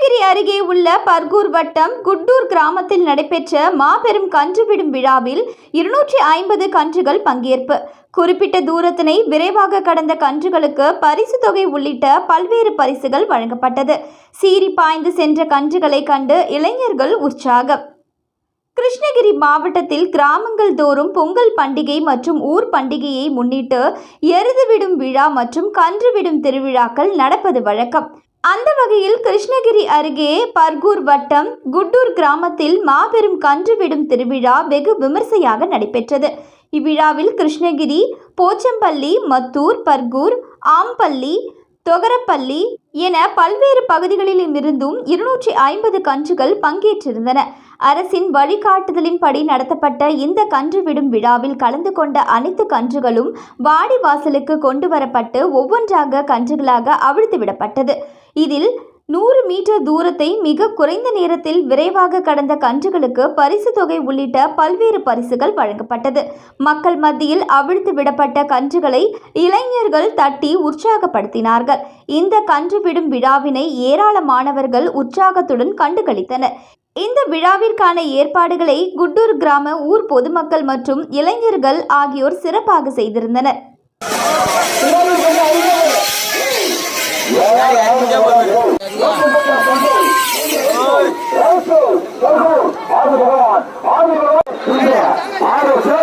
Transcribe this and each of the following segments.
கிருஷ்ணகிரி அருகே உள்ள பர்கூர் வட்டம் குட்டூர் கிராமத்தில் நடைபெற்ற மாபெரும் கன்று விடும் விழாவில் இருநூற்றி ஐம்பது கன்றுகள் பங்கேற்பு. குறிப்பிட்ட தூரத்தினை விரைவாக கடந்த கன்றுகளுக்கு பரிசு தொகை உள்ளிட்ட பல்வேறு பரிசுகள் வழங்கப்பட்டது. சீறி பாய்ந்து சென்ற கன்றுகளை கண்டு இளைஞர்கள் உற்சாகம். கிருஷ்ணகிரி மாவட்டத்தில் கிராமங்கள் தோறும் பொங்கல் பண்டிகை மற்றும் ஊர் பண்டிகையை முன்னிட்டு எருது விடும் விழா மற்றும் கன்று விடும் திருவிழாக்கள் நடப்பது வழக்கம். அந்த வகையில் கிருஷ்ணகிரி அருகே பர்கூர் வட்டம் குட்டூர் கிராமத்தில் மாபெரும் கன்று விடும் திருவிழா வெகு விமர்சையாக நடைபெற்றது. இவ்விழாவில் கிருஷ்ணகிரி போச்சம்பள்ளி மத்தூர் பர்கூர் ஆம்பள்ளி தொகரப்பள்ளி என பல்வேறு பகுதிகளிலும் இருந்தும் இருநூற்றி ஐம்பது கன்றுகள் பங்கேற்றிருந்தன. அரசின் வழிகாட்டுதலின்படி நடத்தப்பட்ட இந்த கன்று விடும் விழாவில் கலந்து கொண்ட அனைத்து கன்றுகளும் வாடி வாசலுக்கு கொண்டு வரப்பட்டு ஒவ்வொன்றாக கன்றுகளாக அவிழ்த்து விடப்பட்டது இதில் நூறு மீட்டர் தூரத்தை மிக குறைந்த நேரத்தில் விரைவாக கடந்த கன்றுகளுக்கு பரிசு தொகை உள்ளிட்ட பல்வேறு பரிசுகள் வழங்கப்பட்டது. மக்கள் மத்தியில் அவிழ்த்து விடப்பட்ட கன்றுகளை இளைஞர்கள் தட்டி உற்சாகப்படுத்தினார்கள். இந்த கன்று விடும் விழாவினை ஏராளமானவர்கள் உற்சாகத்துடன் கண்டுகளித்தனர். இந்த விழாவிற்கான ஏற்பாடுகளை குட்டூர் கிராம ஊர் பொதுமக்கள் மற்றும் இளைஞர்கள் ஆகியோர் சிறப்பாக செய்திருந்தனர். காட்டு ஒட்டு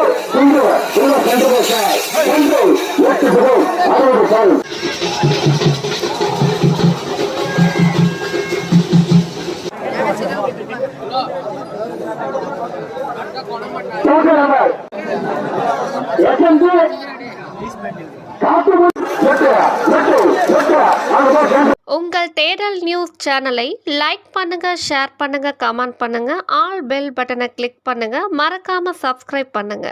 ஒட்டு அங்க உங்கள் தேடல் நியூஸ் சேனலை லைக் பண்ணுங்க ஷேர் பண்ணுங்க கமெண்ட் பண்ணுங்க ஆல் பெல் பட்டனை கிளிக் பண்ணுங்க மறக்காம சப்ஸ்கிரைப் பண்ணுங்க.